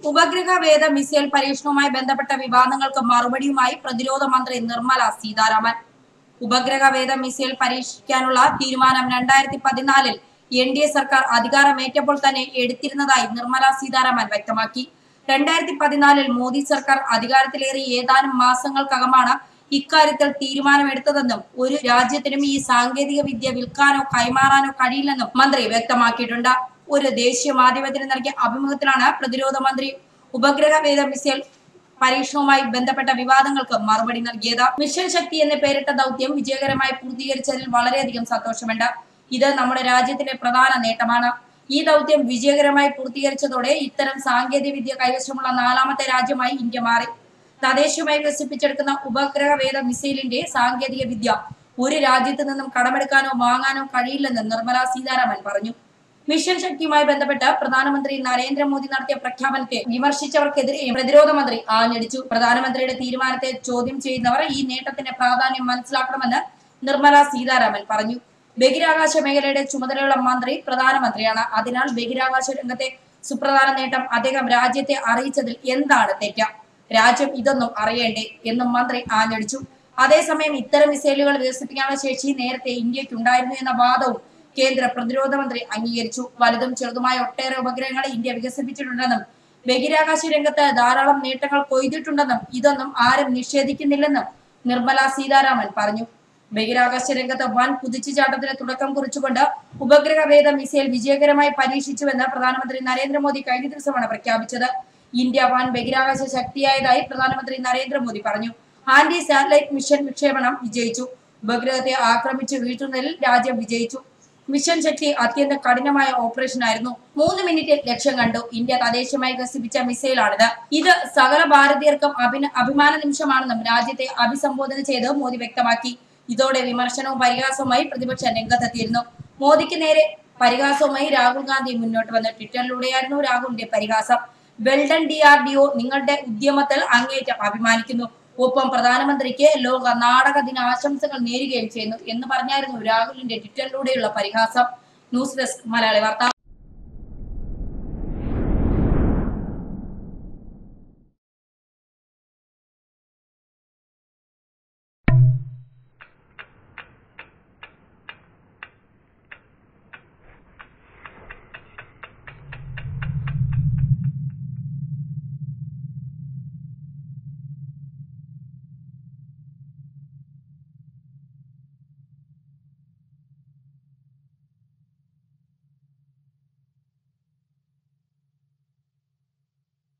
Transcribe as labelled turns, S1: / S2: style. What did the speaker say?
S1: ഉപഗ്രഹ വേദ മിസൈൽ പരീക്ഷണവുമായി ബന്ധപ്പെട്ട വിവാദങ്ങൾക്ക് മറുപടിയുമായി പ്രതിരോധ മന്ത്രി നിർമ്മല സീതാരാമൻ. ഉപഗ്രഹ വേദ മിസൈൽ പരീക്ഷിക്കാനുള്ള തീരുമാനം രണ്ടായിരത്തി പതിനാലിൽ എൻ ഡി എ സർക്കാർ അധികാരമേറ്റപ്പോൾ തന്നെ എടുത്തിരുന്നതായി നിർമ്മല സീതാരാമൻ വ്യക്തമാക്കി. രണ്ടായിരത്തി പതിനാലിൽ മോദി സർക്കാർ അധികാരത്തിലേറി ഏതാനും മാസങ്ങൾക്കകമാണ് ഇക്കാര്യത്തിൽ തീരുമാനമെടുത്തതെന്നും ഒരു രാജ്യത്തിനും ഈ സാങ്കേതിക വിദ്യ വിൽക്കാനോ കൈമാറാനോ കഴിയില്ലെന്നും മന്ത്രി വ്യക്തമാക്കിയിട്ടുണ്ട്. ഒരു ദേശീയ മാധ്യമത്തിന് നൽകിയ അഭിമുഖത്തിലാണ് പ്രതിരോധ മന്ത്രി ഉപഗ്രഹ വേദ മിസൈൽ പരീക്ഷണവുമായി ബന്ധപ്പെട്ട വിവാദങ്ങൾക്ക് മറുപടി നൽകിയത്. മിഷൻ ശക്തി എന്ന് പേരിട്ട ദൗത്യം വിജയകരമായി പൂർത്തീകരിച്ചതിൽ വളരെയധികം സന്തോഷമുണ്ട്. ഇത് നമ്മുടെ രാജ്യത്തിന്റെ പ്രധാന നേട്ടമാണ്. ഈ ദൗത്യം വിജയകരമായി പൂർത്തീകരിച്ചതോടെ ഇത്തരം സാങ്കേതിക വിദ്യ കൈവശമുള്ള നാലാമത്തെ രാജ്യമായി ഇന്ത്യ മാറി. തദ്ദേശീയമായി വികസിപ്പിച്ചെടുക്കുന്ന ഉപഗ്രഹ വേദ മിസൈലിന്റെ സാങ്കേതിക വിദ്യ ഒരു രാജ്യത്ത് നിന്നും കടമെടുക്കാനോ വാങ്ങാനോ കഴിയില്ലെന്ന് നിർമ്മലാ സീതാരാമൻ പറഞ്ഞു. മിഷൻ ശക്തിയുമായി ബന്ധപ്പെട്ട് പ്രധാനമന്ത്രി നരേന്ദ്രമോദി നടത്തിയ പ്രഖ്യാപനത്തെ വിമർശിച്ചവർക്കെതിരെ പ്രതിരോധ മന്ത്രി ആഞ്ഞടിച്ചു. പ്രധാനമന്ത്രിയുടെ തീരുമാനത്തെ ചോദ്യം ചെയ്യുന്നവർ ഈ നേട്ടത്തിന്റെ പ്രാധാന്യം മനസ്സിലാക്കണമെന്ന് നിർമ്മല സീതാരാമൻ പറഞ്ഞു. ബഹിരാകാശ മേഖലയുടെ ചുമതലയുള്ള മന്ത്രി പ്രധാനമന്ത്രിയാണ്. അതിനാൽ ബഹിരാകാശ രംഗത്തെ സുപ്രധാന നേട്ടം അദ്ദേഹം രാജ്യത്തെ അറിയിച്ചതിൽ എന്താണ് തെറ്റ? രാജ്യം ഇതൊന്നും അറിയേണ്ടേ എന്നും മന്ത്രി ആഞ്ഞടിച്ചു. അതേസമയം ഇത്തരം മിസൈലുകൾ വികസിപ്പിക്കാനുള്ള ശേഷി നേരത്തെ ഇന്ത്യക്കുണ്ടായിരുന്നു എന്ന വാദവും കേന്ദ്ര പ്രതിരോധ മന്ത്രി അംഗീകരിച്ചു. വലുതും ചെറുതുമായ ഒട്ടേറെ ഉപഗ്രഹങ്ങൾ ഇന്ത്യ വികസിപ്പിച്ചിട്ടുണ്ടെന്നും ബഹിരാകാശ രംഗത്ത് ധാരാളം നേട്ടങ്ങൾ കൊയ്തിട്ടുണ്ടെന്നും ഇതൊന്നും ആരും നിഷേധിക്കുന്നില്ലെന്നും നിർമ്മല സീതാരാമൻ പറഞ്ഞു. ബഹിരാകാശ രംഗത്ത് വൻ കുതിച്ചുചാട്ടത്തിന് തുടക്കം കുറിച്ചുകൊണ്ട് ഉപഗ്രഹ വേദ മിസൈൽ വിജയകരമായി പരീക്ഷിച്ചുവെന്ന് പ്രധാനമന്ത്രി നരേന്ദ്രമോദി കഴിഞ്ഞ ദിവസമാണ് പ്രഖ്യാപിച്ചത്. ഇന്ത്യ വൻ ബഹിരാകാശ ശക്തിയായതായി പ്രധാനമന്ത്രി നരേന്ദ്രമോദി പറഞ്ഞു. ആന്റി സാറ്റലൈറ്റ് മിഷൻ വിക്ഷേപണം വിജയിച്ചു. ഉപഗ്രഹത്തെ ആക്രമിച്ചു വീഴ്ത്തുന്നതിൽ രാജ്യം വിജയിച്ചു. മിഷൻ ശക്തി അത്യന്തം കഠിനമായ ഓപ്പറേഷൻ ആയിരുന്നു. മൂന്ന് മിനിറ്റിൽ ലക്ഷ്യം കണ്ടു. ഇന്ത്യ തദ്ദേശീയമായി വികസിപ്പിച്ച മിസൈലാണിത്. ഇത് സകല ഭാരതീയർക്കും അഭിന അഭിമാന നിമിഷമാണെന്നും രാജ്യത്തെ അഭിസംബോധന ചെയ്ത് മോദി വ്യക്തമാക്കി. ഇതോടെ വിമർശനവും പരിഹാസവുമായി പ്രതിപക്ഷ രംഗത്തെത്തിയിരുന്നു. മോദിക്ക് നേരെ പരിഹാസവുമായി രാഹുൽ ഗാന്ധി മുന്നോട്ട് വന്ന ട്വിറ്ററിലൂടെയായിരുന്നു രാഹുലിന്റെ പരിഹാസം. Well done D R D O നിങ്ങളുടെ ഉദ്യമത്തിൽ അങ്ങേറ്റം അഭിമാനിക്കുന്നു. ഒപ്പം പ്രധാനമന്ത്രിക്ക് ലോക നാടക ദിനാശംസകൾ നേരുകയും ചെയ്യുന്നു എന്ന് പറഞ്ഞായിരുന്നു രാഹുലിന്റെ ട്വിറ്ററിലൂടെയുള്ള പരിഹാസം. ന്യൂസ് ഡെസ്ക് മലയാളി വാർത്ത.